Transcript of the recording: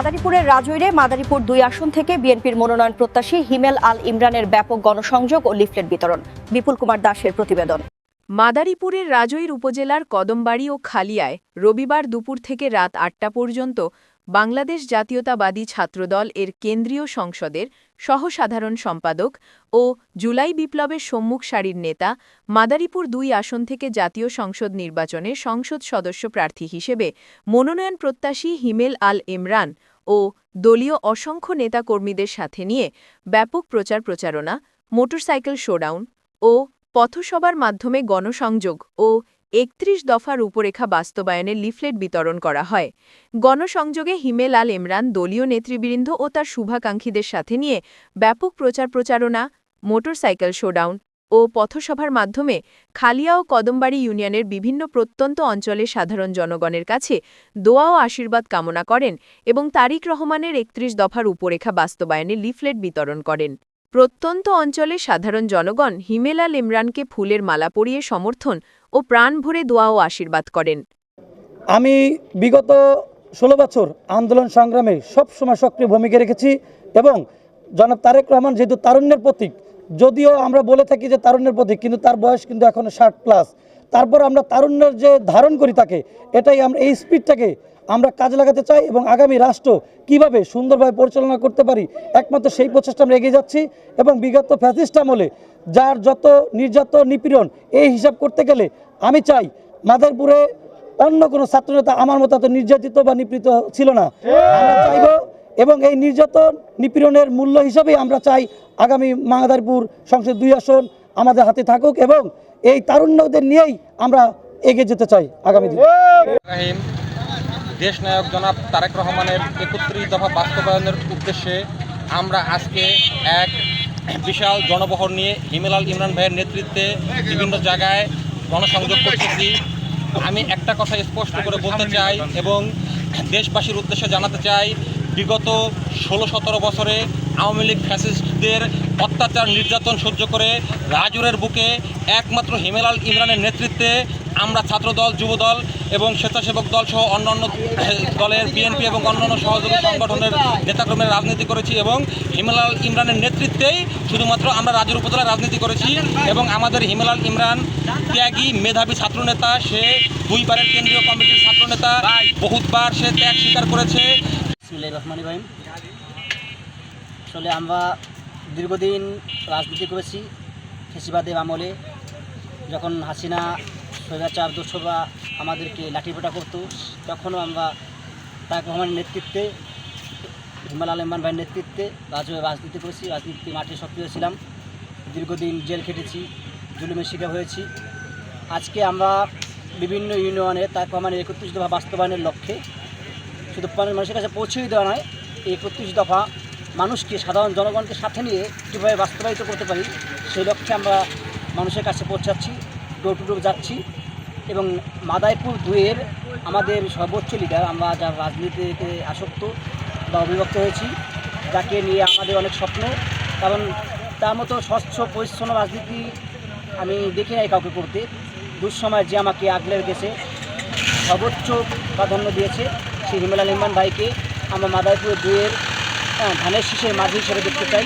মাদারীপুরের রাজৈরে মাদারীপুর দুই আসন থেকে বিএনপির মনোনয়ন প্রত্যাশী হিমেল আল ইমরানের ব্যাপক গণসংযোগ ও লিফলেট বিতরণ। বিপুল কুমার দাসের প্রতিবেদন। মাদারীপুরের রাজৈর উপজেলার কদমবাড়ি ও খালিয়ায় রবিবার দুপুর থেকে রাত আটটা পর্যন্ত বাংলাদেশ জাতীয়তাবাদী ছাত্রদল এর কেন্দ্রীয় সংসদের সহসাধারণ সম্পাদক ও জুলাই বিপ্লবের সম্মুখ সারির নেতা মাদারীপুর দুই আসন থেকে জাতীয় সংসদ নির্বাচনে সংসদ সদস্য প্রার্থী হিসেবে মনোনয়ন প্রত্যাশী হিমেল আল ইমরান ও দলীয় অসংখ্য নেতাকর্মীদের সাথে নিয়ে ব্যাপক প্রচার প্রচারণা, মোটরসাইকেল শোডাউন ও পথসভার মাধ্যমে গণসংযোগ ও একত্রিশ দফা রূপরেখা বাস্তবায়নের লিফলেট বিতরণ করা হয়। গণসংযোগে হিমেল আল ইমরান দলীয় নেতৃবৃন্দ ও তার শুভাকাঙ্ক্ষীদের সাথে নিয়ে ব্যাপক প্রচার প্রচারণা, মোটরসাইকেল শোডাউন ও পথসভার মাধ্যমে খালিয়া ও কদমবাড়ি ইউনিয়নের বিভিন্ন প্রত্যন্ত অঞ্চলের সাধারণ জনগণের কাছে দোয়া ও আশীর্বাদ কামনা করেন এবং তারিক রহমানের একত্রিশ দফার উপরেখা বাস্তবায়নে লিফলেট বিতরণ করেন। প্রত্যন্ত অঞ্চলের সাধারণ জনগণ হিমেলাল ইমরানকে ফুলের মালা পরিয়ে সমর্থন ও প্রাণ ভরে দোয়া ও আশীর্বাদ করেন। আমি বিগত ষোলো বছর আন্দোলন সংগ্রামে সবসময় সক্রিয় ভূমিকা রেখেছি এবং জনাব তারেক রহমান যেহেতু তারুণ্যের প্রতীক যদিও আমরা বলে থাকি যে তারুণ্যের প্রতীক কিন্তু তার বয়স কিন্তু এখনও ষাট প্লাস তারপর আমরা তারুণ্যের যে ধারণ করি তাকে, এটাই আমরা এই স্পিডটাকে আমরা কাজে লাগাতে চাই এবং আগামী রাষ্ট্র কীভাবে সুন্দরভাবে পরিচালনা করতে পারি, একমাত্র সেই প্রচেষ্টা আমরা এগিয়ে যাচ্ছি এবং বিগত ফ্যাসিস্ট আমলে যার যত নির্যাতন, নিপীড়ন, এই হিসাব করতে গেলে আমি চাই মাদারপুরে অন্য কোনো ছাত্রনেতা আমার মতো এত নির্যাতিত বা নিপীড়িত ছিল না। আমরা চাইব এবং এই নির্যাতন নিপীড়নের মূল্য হিসাবেই আমরা চাই আগামী মাদারীপুর সংসদ দুই আসন আমাদের হাতে থাকুক এবং এই তারুণ্যদের নিয়েই আমরা এগিয়ে যেতে চাই আগামী দিনে। দেশ নায়ক জনাব তারেক রহমানের একত্রিশ দফা বাস্তবায়নের উদ্দেশ্যে আমরা আজকে এক বিশাল জনবহর নিয়ে হিমেলাল ইমরান ভাইয়ের নেতৃত্বে বিভিন্ন জায়গায় গণসংযোগ করতেছি। আমি একটা কথা স্পষ্ট করে বলতে চাই এবং দেশবাসীর উদ্দেশ্যে জানাতে চাই বিগত ষোলো সতেরো বছরে আওয়ামী লীগ ফ্যাসিস্টদের অত্যাচার, নির্যাতন সহ্য করে রাজুরের বুকে একমাত্র হিমেলাল ইমরানের নেতৃত্বে আমরা ছাত্রদল, যুবদল এবং স্বেচ্ছাসেবক দল সহ অন্যান্য দলের বিএনপি এবং অন্যান্য সহযোগী সংগঠনের নেতাকর্মীরা রাজনীতি করেছি এবং হিমেলাল ইমরানের নেতৃত্বেই শুধুমাত্র আমরা রাজুর উপজেলায় রাজনীতি করেছি এবং আমাদের হিমেলাল ইমরান ত্যাগী মেধাবী ছাত্রনেতা, সে দুইবারের কেন্দ্রীয় কমিটির ছাত্রনেতা, বহুতবার সে ত্যাগ স্বীকার করেছে। বিসমিল্লাহির রহমানির রহিম। আসলে আমরা দীর্ঘদিন রাজনীতি করেছি ফেসিবাদের আমলে। যখন হাসিনা স্বৈরাচার দোসবা আমাদেরকে লাঠিপোটা করতো, তখনও আমরা তারেক রহমানের নেতৃত্বে, হিমাল আলমান ভাইয়ের নেতৃত্বে রাজ্য রাজনীতি করেছি, রাজনীতি মাঠে সক্রিয় ছিলাম। দীর্ঘদিন জেল খেটেছি, জুলুমের শিকার হয়েছি। আজকে আমরা বিভিন্ন ইউনিয়নে তারেক রহমানের একত্রিশ দফা বাস্তবায়নের লক্ষ্যে শুধু মানুষের কাছে পৌঁছেই দেওয়া নয়, এই একত্রিশ দফা মানুষকে, সাধারণ জনগণকে সাথে নিয়ে কীভাবে বাস্তবায়িত করতে পারি, সেই লক্ষ্যে আমরা মানুষের কাছে পৌঁছাচ্ছি ডোর টু ডোর যাচ্ছি এবং মাদাইপুর দুয়ের আমাদের সর্বোচ্চ লিডার আমরা যার রাজনীতিতে আসক্ত বা অবিভক্ত হয়েছি, যাকে নিয়ে আমাদের অনেক স্বপ্ন, কারণ তার মতো স্বচ্ছ, পরিচ্ছন্ন রাজনীতি আমি দেখি নাই কাউকে করতে। দুঃসময় যে আমাকে আগলে রেখেছে, সর্বোচ্চ প্রাধান্য দিয়েছে। সেই হিমেলাল ইমরান ভাইকে আমরা মাদারীপুর হ্যাঁ, ধানের শীষের মাঝি হিসেবে দেখতে চাই।